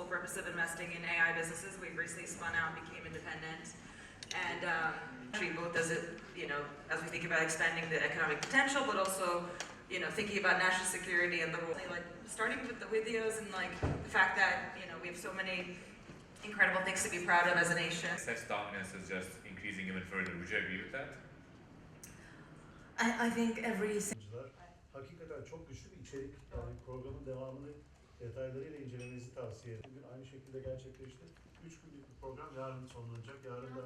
sole purpose of investing in AI businesses. We've recently spun out, and became independent, and um, actually both as it, you know, as we think about expanding the economic potential, but also, you know, thinking about national security and the role, like starting with the videos and like the fact that you know we have so many incredible things to be proud of as a nation. Sex dominance is just increasing even further. Would you agree with that? I, I think every Yayıncılar hakikaten çok güçlü bir içerik. Yani programın devamını detaylarıyla incelemenizi tavsiye ederim. Bugün aynı şekilde gerçekleşti. Üç günlük bir program yarın sonlanacak. Yarın da.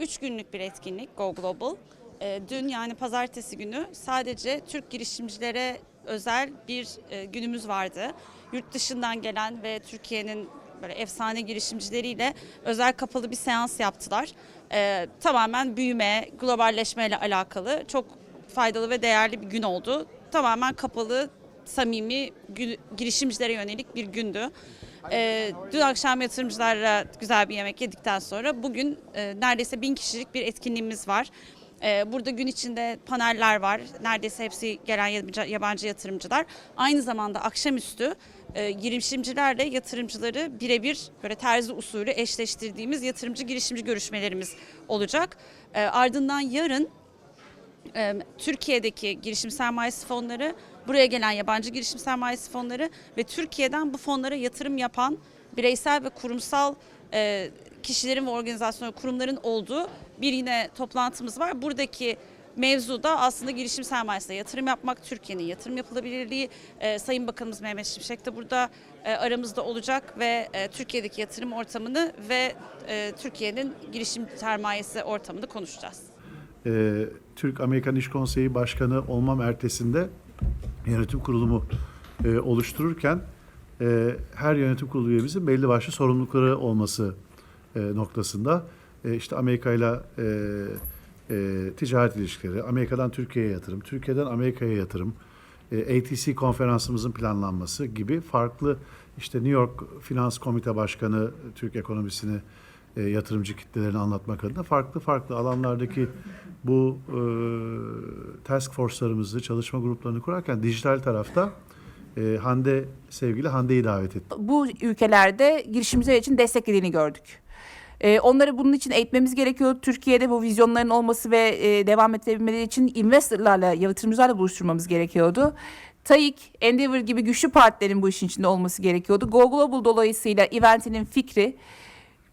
3 günlük bir etkinlik Go Global. Ee, Dün yani pazartesi günü sadece Türk girişimcilere özel bir e, günümüz vardı. Yurt dışından gelen ve Türkiye'nin böyle efsane girişimcileriyle özel kapalı bir seans yaptılar. Ee, Tamamen büyüme, globalleşmeyle alakalı çok faydalı ve değerli bir gün oldu. Tamamen kapalı, samimi girişimcilere yönelik bir gündü. Ee, dün akşam yatırımcılarla güzel bir yemek yedikten sonra bugün e, neredeyse bin kişilik bir etkinliğimiz var. Ee, burada gün içinde paneller var. Neredeyse hepsi gelen yabancı- yatırımcılar. Aynı zamanda akşamüstü e, girişimcilerle yatırımcıları birebir böyle terzi usulü eşleştirdiğimiz yatırımcı girişimci görüşmelerimiz olacak. Ee, ardından yarın e, Türkiye'deki girişim sermayesi fonları, buraya gelen yabancı girişim sermayesi fonları ve Türkiye'den bu fonlara yatırım yapan bireysel ve kurumsal e, kişilerin ve organizasyon kurumların olduğu bir yine toplantımız var. Buradaki mevzu da aslında girişim sermayesine yatırım yapmak, Türkiye'nin yatırım yapılabilirliği. E, Sayın Bakanımız Mehmet Şimşek de burada e, aramızda olacak ve Türkiye'deki yatırım ortamını ve Türkiye'nin girişim sermayesi ortamını konuşacağız. Ee, Türk-Amerikan İş Konseyi Başkanı olmam ertesinde yönetim kurulumu e, oluştururken e, her yönetim kurulu üyemizin belli başlı sorumlulukları olması e, noktasında e, işte Amerika ile e, ticaret ilişkileri, Amerika'dan Türkiye'ye yatırım, Türkiye'den Amerika'ya yatırım, e, ATC konferansımızın planlanması gibi farklı işte New York Finans Komite Başkanı Türk ekonomisini e, yatırımcı kitlelerini anlatmak adına farklı farklı alanlardaki bu e, task force'larımızı, çalışma gruplarını kurarken dijital tarafta e, Hande, sevgili Hande'yi davet ettim. bu ülkelerde girişimciler için desteklediğini gördük. Ee, onları bunun için eğitmemiz gerekiyor. Türkiye'de bu vizyonların olması ve e, devam ettirebilmeleri için investorlarla, yatırımcılarla buluşturmamız gerekiyordu. TAİK, Endeavor gibi güçlü partilerin bu işin içinde olması gerekiyordu. Go Global dolayısıyla eventinin fikri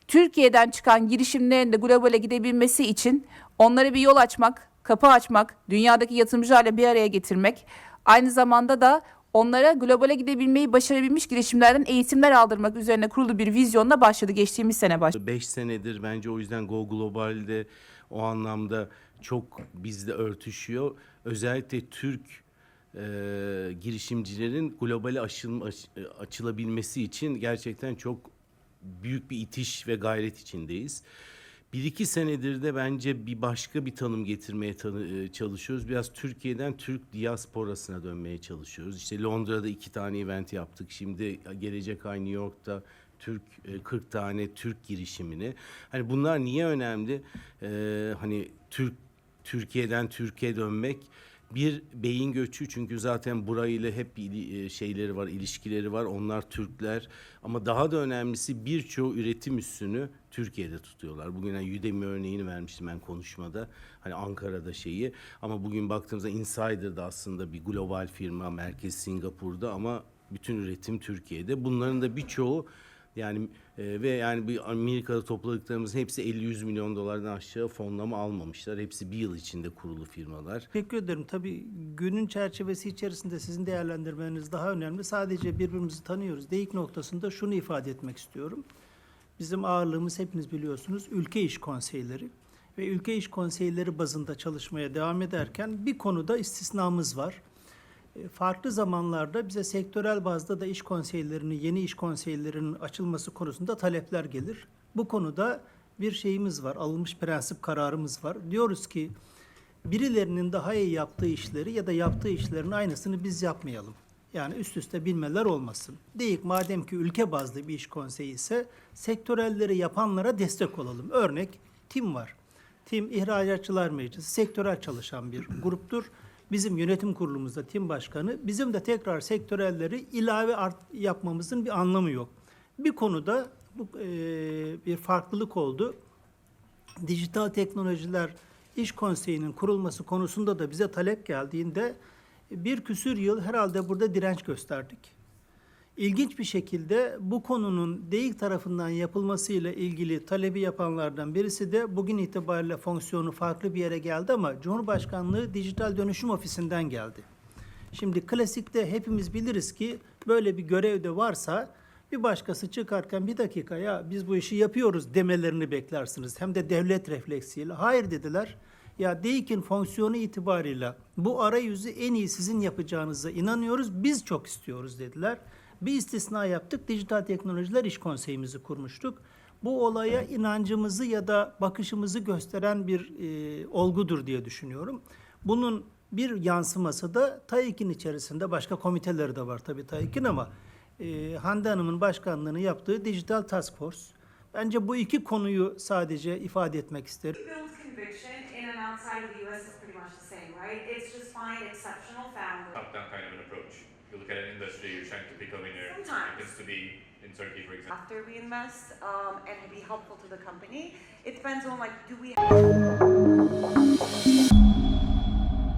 Türkiye'den çıkan girişimlerin de globale gidebilmesi için onlara bir yol açmak, kapı açmak, dünyadaki yatırımcılarla bir araya getirmek, aynı zamanda da onlara globale gidebilmeyi başarabilmiş girişimlerden eğitimler aldırmak üzerine kurulu bir vizyonla başladı. Geçtiğimiz sene başladı. 5 senedir bence o yüzden Go Global'de o anlamda çok bizle örtüşüyor. Özellikle Türk e, girişimcilerin globale aşıl, aş- e, açılabilmesi için gerçekten çok büyük bir itiş ve gayret içindeyiz. Bir iki senedir de bence bir başka bir tanım getirmeye tanı- e, çalışıyoruz. Biraz Türkiye'den Türk diasporasına dönmeye çalışıyoruz. İşte Londra'da iki tane event yaptık. Şimdi gelecek ay New York'ta Türk e, 40 tane Türk girişimini. Hani bunlar niye önemli? Ee, hani Türk Türkiye'den Türkiye dönmek bir beyin göçü çünkü zaten burayla hep e, şeyleri var, ilişkileri var. Onlar Türkler ama daha da önemlisi birçoğu üretim üssünü Türkiye'de tutuyorlar. Bugün hani Udemy örneğini vermiştim ben konuşmada. Hani Ankara'da şeyi ama bugün baktığımızda Insider'da aslında bir global firma, merkez Singapur'da ama bütün üretim Türkiye'de. Bunların da birçoğu yani e, ve yani bir Amerika'da topladıklarımızın hepsi 50-100 milyon dolardan aşağı fonlama almamışlar. Hepsi bir yıl içinde kurulu firmalar. Teşekkür ederim. Tabii günün çerçevesi içerisinde sizin değerlendirmeniz daha önemli. Sadece birbirimizi tanıyoruz. Deyik noktasında şunu ifade etmek istiyorum. Bizim ağırlığımız hepiniz biliyorsunuz ülke iş konseyleri ve ülke iş konseyleri bazında çalışmaya devam ederken bir konuda istisnamız var. E, Farklı zamanlarda bize sektörel bazda da iş konseylerinin, yeni iş konseylerinin açılması konusunda talepler gelir. Bu konuda bir şeyimiz var, alınmış prensip kararımız var. Diyoruz ki birilerinin daha iyi yaptığı işleri ya da yaptığı işlerin aynısını biz yapmayalım. Yani üst üste bilmeler olmasın. Deyik madem ki ülke bazlı bir iş konseyi ise sektörelleri yapanlara destek olalım. Örnek TİM var. TİM İhracatçılar Meclisi sektörel çalışan bir gruptur. Bizim yönetim kurulumuzda TİM başkanı. Bizim de tekrar sektörelleri ilave art yapmamızın bir anlamı yok. Bir konuda bu e, bir farklılık oldu. Dijital Teknolojiler İş Konseyi'nin kurulması konusunda da bize talep geldiğinde bir küsür yıl herhalde burada direnç gösterdik. İlginç bir şekilde bu konunun DEİK tarafından yapılmasıyla ilgili talebi yapanlardan birisi de bugün itibariyle fonksiyonu farklı bir yere geldi ama Cumhurbaşkanlığı Dijital Dönüşüm Ofisi'nden geldi. Şimdi klasikte hepimiz biliriz ki böyle bir görevde varsa bir başkası çıkarken bir dakika ya biz bu işi yapıyoruz demelerini beklersiniz. Hem de devlet refleksiyle. Hayır dediler. Ya DEİK'in fonksiyonu itibarıyla bu arayüzü en iyi sizin yapacağınıza inanıyoruz. Biz çok istiyoruz dediler. Bir istisna yaptık. Dijital Teknolojiler İş Konseyimizi kurmuştuk. Bu olaya inancımızı ya da bakışımızı gösteren bir e, olgudur diye düşünüyorum. Bunun bir yansıması da TAİK'in içerisinde başka komiteleri de var tabii TAİK'in ama e, Hande Hanım'ın başkanlığını yaptığı Digital Task Force. Bence bu iki konuyu sadece ifade etmek isterim. outside of the US is pretty much the same, right? It's just find exceptional founders. Look at an industry, you're trying to pick a winner. Sometimes. Happens to be in Turkey, for example. After we invest um, and be helpful to the company, it depends on like, do we